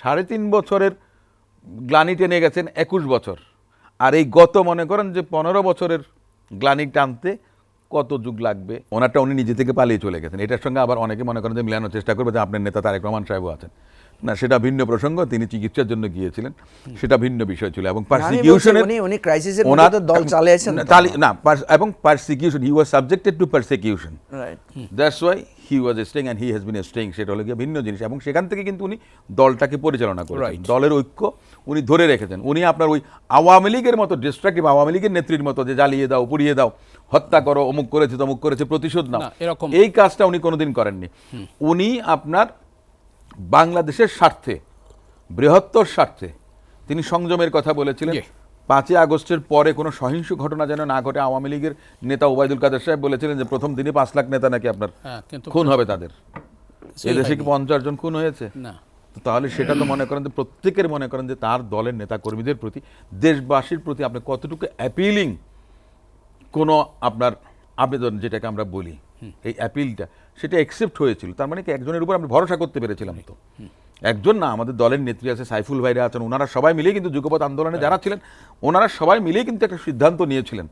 সাড়ে তিন বছরের গ্লানি টেনে গেছেন একুশ বছর। আর এই গত মনে করেন যে পনেরো বছরের গ্লানি টানতে কত যুগ লাগবে? ওনারটা উনি নিজে থেকে পালিয়ে চলে গেছেন। এটার সঙ্গে আবার অনেকে মনে করেন যে মিলানোর চেষ্টা করবে যে আপনার নেতা তারেক রহমান সাহেবও আছেন। না সেটা ভিন্ন প্রসঙ্গ তিনি চিকিৎসার জন্য গিয়েছিলেন সেটা ভিন্ন বিষয় ছিল। এবং পারসিকিউশনের উনি ক্রাইসিসের মধ্যে দল চালিয়েছেন না, না এবং persecution he was subjected to persecution right that's why he was staying and he has been staying সেটা হলো গিয়ে ভিন্ন জিনিস। এবং সেখান থেকে কিন্তু উনি দলটাকে পরিচালনা করেছেন। দলের ঐক্য উনি ধরে রেখেছেন। উনি আপনার ওই আওয়ামী লীগের মতো ডিস্ট্রাকটিভ আওয়ামী লীগের নেত্রীর মতো যে জ্বালিয়ে দাও পুড়িয়ে দাও হত্যা করো অমুক করেছে তমুক করেছে প্রতিশোধ নাও। এই কাজটা উনি কোনোদিন করেননি। উনি আপনার বাংলাদেশের স্বার্থে বৃহত্তর স্বার্থে তিনি সংযমের কথা বলেছিলেন। পাঁচই আগস্টের পরে কোনো সহিংস ঘটনা যেন না ঘটে আওয়ামী লীগের নেতা ওবায়দুল কাদের সাহেব বলেছিলেন যে প্রথম দিনে পাঁচ লাখ নেতা নাকি আপনার হ্যাঁ, খুন হবে তাদের? এদেশে কি পঞ্চাশ জন খুন হয়েছে? না। তাহলে সেটা তো মনে করেন যে প্রত্যেকের মনে করেন যে তার দলের নেতা কর্মীদের প্রতি দেশবাসীর প্রতি আপনি কতটুকু অ্যাপিলিং কোনো আপনার আবেদন যেটাকে আমরা বলি? এই অ্যাপিলটা সেটা অ্যাকসেপ্ট হয়েছিল। তার মানে কি একজনের উপর আমরা ভরসা করতে পেরেছিলাম তো। একজন না আমাদের দলের নেত্রী আছে সাইফুল ভাইরা আছেন ওনারা সবাই মিলেই কিন্তু যুগপথ আন্দোলনে যারা ছিলেন ওনারা সবাই মিলেই কিন্তু একটা সিদ্ধান্ত নিয়েছিলেন।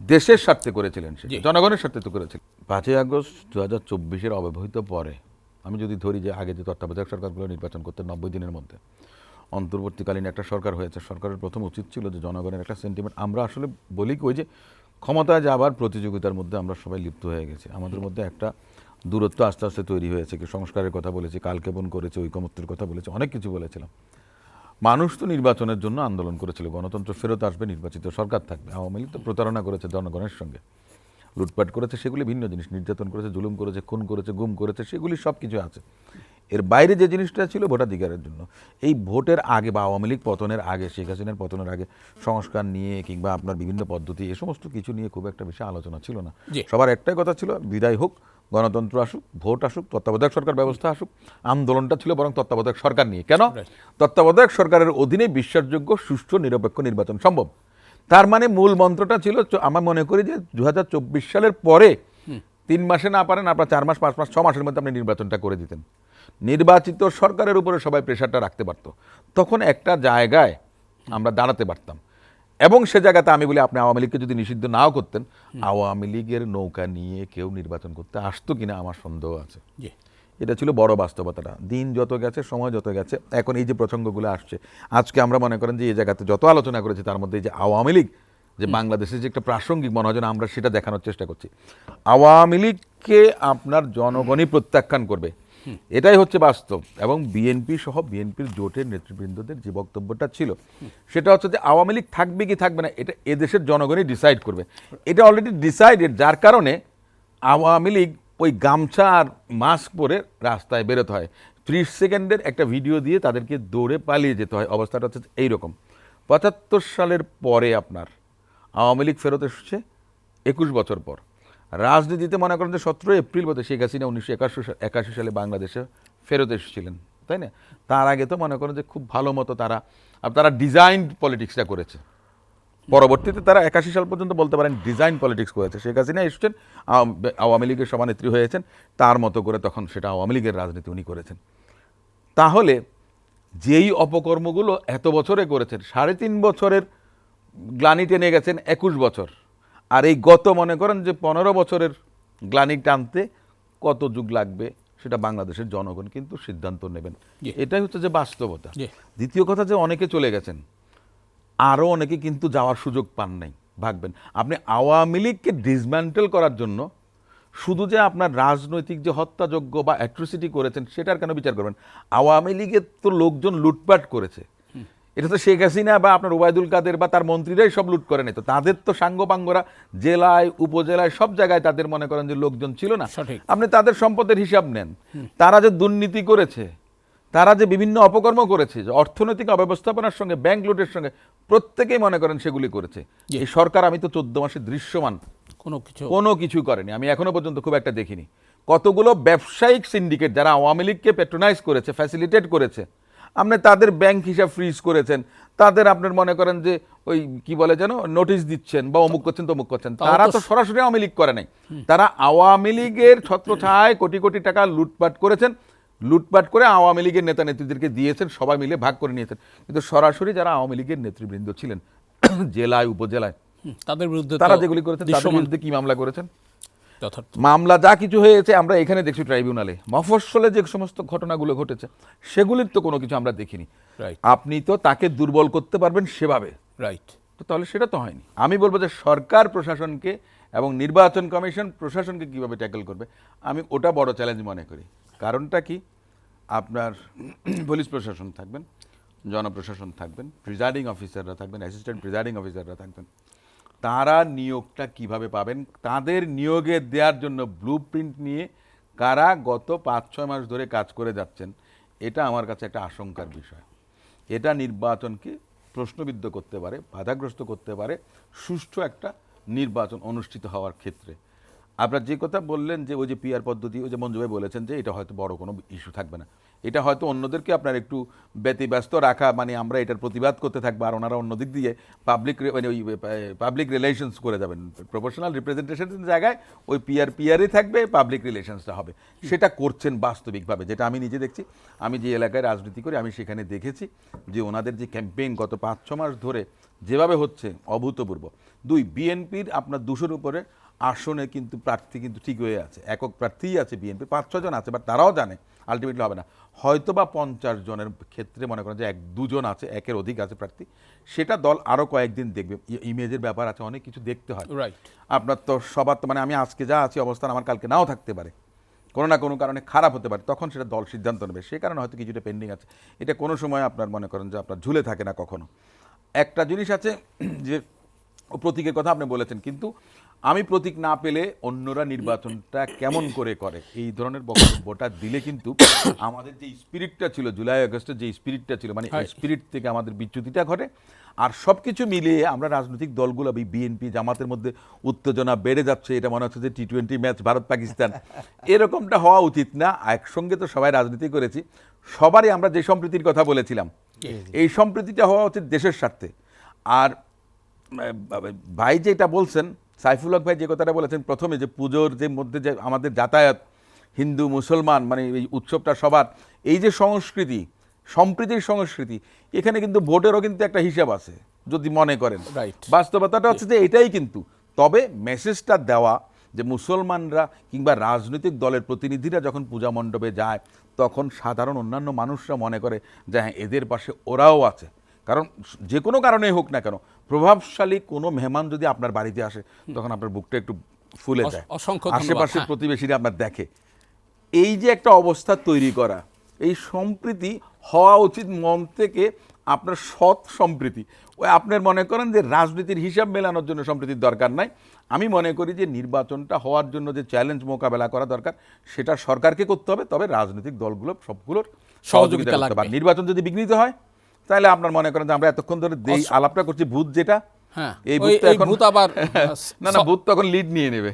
দেশের স্বার্থে করেছিলেন জি। জনগণের স্বার্থে তো করেছিলেন। পাঁচই আগস্ট দু হাজার চব্বিশের অব্যবহিত পরে আমি যদি ধরি যে আগে যে তত্ত্বাবধায়ক সরকারগুলো নির্বাচন করতে নব্বই দিনের মধ্যে অন্তর্বর্তীকালীন একটা সরকার হয়েছে। সরকারের প্রথম উচিত ছিল যে জনগণের একটা সেন্টিমেন্ট আমরা আসলে বলি ওই যে ক্ষমতায় যাবার প্রতিযোগিতার মধ্যে আমরা সবাই লিপ্ত হয়ে গেছি। আমাদের মধ্যে একটা দূরত্ব আস্তে আস্তে তৈরি হয়েছে। কি সংস্কারের কথা বলেছি কালকেবন করেছে, ঐকমত্যের কথা বলেছে, অনেক কিছু বলেছিলাম। মানুষ তো নির্বাচনের জন্য আন্দোলন করেছিল। গণতন্ত্র ফেরত আসবে, নির্বাচিত সরকার থাকবে। আওয়ামী লীগ তো প্রতারণা করেছে জনগণের সঙ্গে। লুটপাট করেছে, সেগুলি ভিন্ন জিনিস। নির্যাতন করেছে, জুলুম করেছে, খুন করেছে, গুম করেছে, সেগুলি সব কিছু আছে। এর বাইরে যে জিনিসটা ছিল ভোটাধিকারের জন্য। এই ভোটের আগে বা আওয়ামী লীগ পতনের আগে শেখ হাসিনার পতনের আগে সংস্কার নিয়ে কিংবা আপনার বিভিন্ন পদ্ধতি এ সমস্ত কিছু নিয়ে খুব একটা বেশি আলোচনা ছিল না। সবার একটাই কথা ছিল বিদায় হোক গণতন্ত্র আসুক ভোট আসুক তত্ত্বাবধায়ক সরকার ব্যবস্থা আসুক আন্দোলনটা ছিল বরং তত্ত্বাবধায়ক সরকার নিয়ে। কেন? তত্ত্বাবধায়ক সরকারের অধীনে বিশ্বাসযোগ্য সুষ্ঠু নিরপেক্ষ নির্বাচন সম্ভব। তার মানে মূল মন্ত্রটা ছিল আমার মনে করি যে দু হাজার চব্বিশ সালের পরে তিন মাসে না পারেন আপনার চার মাস পাঁচ মাস ছ মাসের মধ্যে আপনি নির্বাচনটা করে দিতেন। নির্বাচিত সরকারের উপরে সবাই প্রেশারটা রাখতে পারতো। তখন একটা জায়গায় আমরা দাঁড়াতে পারতাম। এবং সে জায়গাতে আমি বলি আপনি আওয়ামী লীগকে যদি নিষিদ্ধ নাও করতেন আওয়ামী লীগের নৌকা নিয়ে কেউ নির্বাচন করতে আসতো কিনা আমার সন্দেহ আছে। এটা ছিল বড় বাস্তবতাটা। দিন যত গেছে সময় যত গেছে এখন এই যে প্রসঙ্গগুলো আসছে আজকে আমরা মনে করেন যে এই জায়গাতে যত আলোচনা করেছি তার মধ্যে এই যে আওয়ামী লীগ যে বাংলাদেশের যে একটা প্রাসঙ্গিক মনে হয় আমরা সেটা দেখানোর চেষ্টা করছি। আওয়ামী লীগকে আপনার জনগণই প্রত্যাখ্যান করবে। এটাই হচ্ছে বাস্তব। এবং বিএনপি সহ বিএনপির জোটের নেতৃবৃন্দদের যে বক্তব্যটা ছিল, সেটা হচ্ছে যে আওয়ামী লীগ থাকবে কি থাকবে না, এটা এদেশের জনগণই ডিসাইড করবে। এটা অলরেডি ডিসাইডেড যার কারণে আওয়ামী লীগ ওই গামছা আর মাস্ক পরে রাস্তায় বেরোতে হয়। ত্রিশ সেকেন্ডের একটা ভিডিও দিয়ে তাদেরকে দৌড়ে পালিয়ে যেতে হয়। অবস্থাটা হচ্ছে এইরকম। পঁচাত্তর সালের পরে আপনার আওয়ামী লীগ ফেরত এসেছে, একুশ বছর পর। রাজনীতিতে মনে করেন যে সতেরো এপ্রিল বোধহয় শেখ হাসিনা উনিশশো একাশি সালে বাংলাদেশে ফেরত এসেছিলেন, তাই না? তার আগে তো মনে করেন যে খুব ভালো মতো তারা তারা ডিজাইন পলিটিক্সটা করেছে। পরবর্তীতে তারা একাশি সাল পর্যন্ত বলতে পারেন ডিজাইন পলিটিক্স করেছে। শেখ হাসিনা এসেছেন আওয়ামী লীগের সভানেত্রী হয়েছেন, তার মতো করে তখন সেটা আওয়ামী লীগের রাজনীতি উনি করেছেন। তাহলে যেই অপকর্মগুলো এত বছরে করেছেন, সাড়ে তিন বছরের গ্লানি টেনে গেছেন, একুশ বছর আর এই গত মনে করেন যে পনেরো বছরের গ্লানি টানতে কত যুগ লাগবে সেটা বাংলাদেশের জনগণ কিন্তু সিদ্ধান্ত নেবেন। এটাই হচ্ছে যে বাস্তবতা। দ্বিতীয় কথা যে অনেকে চলে গেছেন আরও অনেকে কিন্তু যাওয়ার সুযোগ পান নাই ভাববেন আপনি আওয়ামী লীগকে ডিসম্যান্টেল করার জন্য শুধু যে আপনার রাজনৈতিক যে হত্যাযোগ্য বা অ্যাট্রোসিটি করেছেন সেটার কেন বিচার করবেন? আওয়ামী লীগের তো লোকজন লুটপাট করেছে। এটা তো শেখ হাসিনা বা আপনার ওবায়দুল কাদের বা তার মন্ত্রীরাই সব লুট করে তো তাদের তো সাঙ্গপাঙ্গরা জেলায় উপজেলায় সব জায়গায় তাদের মনে করেন যে লোকজন ছিল না। সঠিক। আপনি তাদের সম্পদের হিসাব নেন। তারা যে দুর্নীতি করেছে তারা যে বিভিন্ন অপকর্ম করেছে যে অর্থনৈতিক অব্যবস্থাপনার সঙ্গে ব্যাংক লুটের সঙ্গে প্রত্যেকেই মনে করেন সেগুলি করেছে। এই সরকার আমি তো চোদ্দ মাসে দৃশ্যমান। কোনো কিছু কোনো কিছু করেনি। আমি এখনও পর্যন্ত খুব একটা দেখিনি। কতগুলো ব্যবসায়িক সিন্ডিকেট যারা আওয়ামী লীগকে পেট্রোনাইজ করেছে ফ্যাসিলিটেট করেছে আপনি তাদের ব্যাংক হিসাব ফ্রিজ করেছেন তাদের আপনার মনে করেন যে ওই কি বলে যেন নোটিশ দিচ্ছেন বা অমুক করছেন তমুক করছেন। তারা তো সরাসরি আওয়ামী লীগ করে নাই। তারা আওয়ামী লীগের ছত্রছায় কোটি কোটি টাকা লুটপাট করেছেন লুটপাট করে আওয়ামী লীগের নেতা নেত্রীদেরকে দিয়েছেন সবাই মিলে ভাগ করে নিয়েছেন। কিন্তু সরাসরি যারা আওয়ামী লীগের নেতৃবৃন্দ ছিলেন জেলায় উপজেলায় তাদের বিরুদ্ধে তারা যেগুলি করেছেন তাদের বিরুদ্ধে কি মামলা করেছেন? মামলা যা কিছু হয়েছে আমরা এখানে দেখছি ট্রাইব্যুনালে। মফস্বলে যে সমস্ত ঘটনাগুলো ঘটেছে সেগুলির তো কোনো কিছু আমরা দেখিনি। আপনি তো তাকে দুর্বল করতে পারবেন সেভাবে। রাইট তো তাহলে সেটা তো হয়নি। আমি বলব যে সরকার প্রশাসনকে এবং নির্বাচন কমিশন প্রশাসনকে কীভাবে ট্যাকল করবে আমি ওটা বড় চ্যালেঞ্জ মনে করি। কারণটা কি? আপনার পুলিশ প্রশাসন থাকবেন জনপ্রশাসন থাকবেন প্রিজাইডিং অফিসাররা থাকবেন অ্যাসিস্ট্যান্ট প্রিজাইডিং অফিসাররা থাকবেন। তারা নিয়োগটা কীভাবে পাবেন? তাদের নিয়োগে দেওয়ার জন্য ব্লু নিয়ে কারা গত পাঁচ, ছয় মাস ধরে কাজ করে যাচ্ছেন, এটা আমার কাছে একটা আশঙ্কার বিষয়। এটা নির্বাচনকে প্রশ্নবিদ্ধ করতে পারে, বাধাগ্রস্ত করতে পারে, সুষ্ঠু একটা নির্বাচন অনুষ্ঠিত হওয়ার ক্ষেত্রে। আপনার যে কথা বললেন যে ওই যে পিআর পদ্ধতি, ওই যে মঞ্জু ভাই বলেছেন যে এটা হয়তো বড় কোনো ইস্যু থাকবে না। এটা হয়তো অন্যদেরকে আপনার একটু ব্যতিব্যস্ত রাখা মানে আমরা এটার প্রতিবাদ করতে থাকব আর ওনারা অন্য দিক দিয়ে পাবলিক মানে ওই পাবলিক রিলেশনস করে যাবেন। প্রফেশনাল রিপ্রেজেন্টেশনের জায়গায় ওই পিআর পিআরই থাকবে পাবলিক রিলেশনসটা হবে। সেটা করছেন বাস্তবিকভাবে, যেটা আমি নিজে দেখছি। আমি যে এলাকায় রাজনীতি করি, আমি সেখানে দেখেছি যে ওনাদের যে ক্যাম্পেইন গত পাঁচ, ছ মাস ধরে যেভাবে হচ্ছে, অভূতপূর্ব। দুই বিএনপির আপনার দুশোর উপরে আসনে কিন্তু প্রার্থী কিন্তু ঠিক হয়ে আছে। একক প্রার্থীই আছে বিএনপি পাঁচ ছজন আছে বাট তারাও জানে আলটিমেটলি হবে না। হয়তো বা পঞ্চাশ জনের ক্ষেত্রে মনে করেন যে এক দুজন আছে একের অধিক আছে প্রার্থী। সেটা দল আরও কয়েকদিন দেখবে। ইমেজের ব্যাপার আছে অনেক কিছু দেখতে হয়। রাইট আপনার তো সবার তো মানে আমি আজকে যা আছি অবস্থান আমার কালকে নাও থাকতে পারে। কোনো না কোনো কারণে খারাপ হতে পারে তখন সেটা দল সিদ্ধান্ত নেবে। সে কারণে হয়তো কিছুটা পেন্ডিং আছে। এটা কোনো সময় আপনার মনে করেন যে আপনার ঝুলে থাকে না কখনো। একটা জিনিস আছে যে প্রতীকের কথা আপনি বলেছেন কিন্তু আমি প্রতীক না পেলে অন্যরা নির্বাচনটা কেমন করে করে? এই ধরনের বক্তব্যটা দিলে কিন্তু আমাদের যে স্পিরিটটা ছিল জুলাই আগস্টের যে স্পিরিটটা ছিল মানে। স্পিরিট থেকে আমাদের বিচ্যুতিটা ঘটে। আর সব কিছু মিলিয়ে আমরা রাজনৈতিক দলগুলো বিএনপি জামাতের মধ্যে উত্তেজনা বেড়ে যাচ্ছে। এটা মনে হচ্ছে যে T twenty match Bharat Pakistan এরকমটা হওয়া উচিত না। একসঙ্গে তো সবাই রাজনীতি করেছি। সবারই আমরা যে সম্প্রীতির কথা বলেছিলাম এই সম্প্রীতিটা হওয়া উচিত দেশের স্বার্থে। আর ভাই যেটা বলছেন সাইফুল হক ভাই যে কথাটা বলেছেন প্রথমে যে পুজোর যে মধ্যে যে আমাদের যাতায়াত হিন্দু মুসলমান মানে এই উৎসবটা সবার এই যে সংস্কৃতি সম্প্রীতির সংস্কৃতি এখানে কিন্তু ভোটেরও কিন্তু একটা হিসাব আছে যদি মনে করেন. বাস্তবতাটা হচ্ছে যে এটাই কিন্তু। তবে মেসেজটা দেওয়া যে মুসলমানরা কিংবা রাজনৈতিক দলের প্রতিনিধিরা যখন পূজা মণ্ডপে যায় তখন সাধারণ অন্যান্য মানুষরা মনে করে যে হ্যাঁ এদের পাশে ওরাও আছে। কারণ যে কোনো কারণেই হোক না কেন প্রভাবশালী কোনো মেহমান যদি আপনার বাড়িতে আসে তখন আপনার বুকটা একটু ফুলে যায় অসংখ্য আশেপাশের হ্যাঁ। প্রতিবেশীরা আপনার দেখে এই যে একটা অবস্থা তৈরি করা এই সম্প্রীতি হওয়া উচিত মন থেকে আপনার সৎ সম্প্রীতি ওই আপনার মনে করেন যে রাজনীতির হিসাব মেলানোর জন্য সম্প্রীতির দরকার নাই আমি মনে করি যে নির্বাচনটা হওয়ার জন্য যে চ্যালেঞ্জ মোকাবেলা করা দরকার সেটা সরকারকে করতে হবে তবে রাজনৈতিক দলগুলো সবগুলোর সহযোগিতা। লাগবে। নির্বাচন যদি বিঘ্নিত হয় তাহলে আপনার মনে করেন যে আমরা এতক্ষণ ধরে দেই আলাপটা করছি ভূত যেটা হ্যাঁ এই ভূত এখন ভূত আবার না না ভূত তখন লিড নিয়ে নেবে।